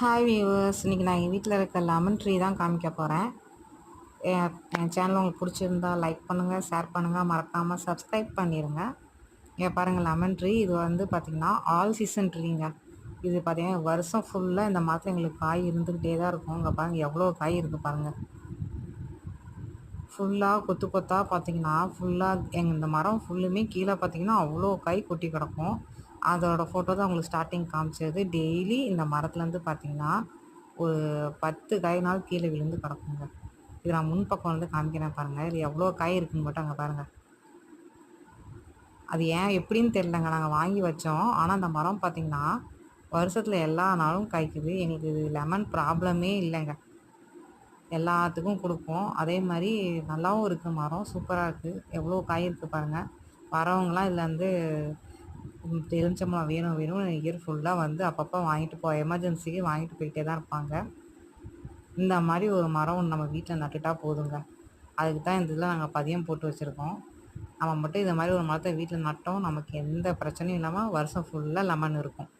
Hi viewers இன்றைக்கி நான் எங்கள் வீட்டில் இருக்க லெமன் ட்ரீ தான் காமிக்க போகிறேன் என் சேனல் உங்களுக்கு பிடிச்சிருந்தா லைக் பண்ணுங்கள் ஷேர் பண்ணுங்கள் மறக்காமல் சப்ஸ்கிரைப் பண்ணிடுங்க இங்கே பாருங்கள் லெமன் ட்ரீ இது வந்து பார்த்திங்கன்னா ஆல் சீசன் ட்ரீங்க இது பார்த்திங்கன்னா வருஷம் ஃபுல்லாக இந்த மாதம் எங்களுக்கு காய் இருந்துக்கிட்டே தான் இருக்கும். இங்கே பாருங்கள் எவ்வளோ காய் இருக்குது பாருங்கள் ஃபுல்லாக கொத்து கொத்தாக பார்த்தீங்கன்னா ஃபுல்லாக எங்கள் இந்த மரம் ஃபுல்லுமே கீழே பார்த்தீங்கன்னா அவ்வளோ காய் கொட்டி கிடக்கும். அதோட ஃபோட்டோ தான் உங்களுக்கு ஸ்டார்டிங் காமிச்சது. டெய்லி இந்த மரத்துலேருந்து பார்த்தீங்கன்னா ஒரு பத்து காய்னாலும் கீழே விழுந்து கிடக்குங்க. இது நான் முன்பக்கம் வந்து காமிக்கிறேன் பாருங்கள் இது எவ்வளோ காய் இருக்குன்னு மட்டும் அங்கே பாருங்கள் அது ஏன் எப்படின்னு தெரிலங்க நாங்கள் வாங்கி வச்சோம். ஆனால் அந்த மரம் பார்த்திங்கன்னா வருஷத்தில் எல்லா நாளும் காய்க்குது. எங்களுக்கு இது லெமன் ப்ராப்ளமே இல்லைங்க. எல்லாத்துக்கும் கொடுப்போம். அதே மாதிரி நல்லாவும் இருக்குது மரம். சூப்பராக இருக்குது எவ்வளோ காய் இருக்குது பாருங்கள் வரவங்களாம் இதில் வந்து எலுமிச்சம்பழம் வேணும் வேணும் இயர் ஃபுல்லாக வந்து அப்பப்போ வாங்கிட்டு போ எமர்ஜென்சிக்கு வாங்கிட்டு போயிட்டே தான் இருப்பாங்க. இந்த மாதிரி ஒரு மரம் ஒன்று நம்ம வீட்டில் நட்டுட்டா போதுங்க. அதுக்கு தான் இந்த இதில் நாங்கள் பதியம் போட்டு வச்சுருக்கோம். நம்ம மட்டும் இந்த மாதிரி ஒரு மரத்தை வீட்டில் நட்டோம் நமக்கு எந்த பிரச்சனையும் இல்லாமல் வருஷம் ஃபுல்லாக லெமன் இருக்கும்.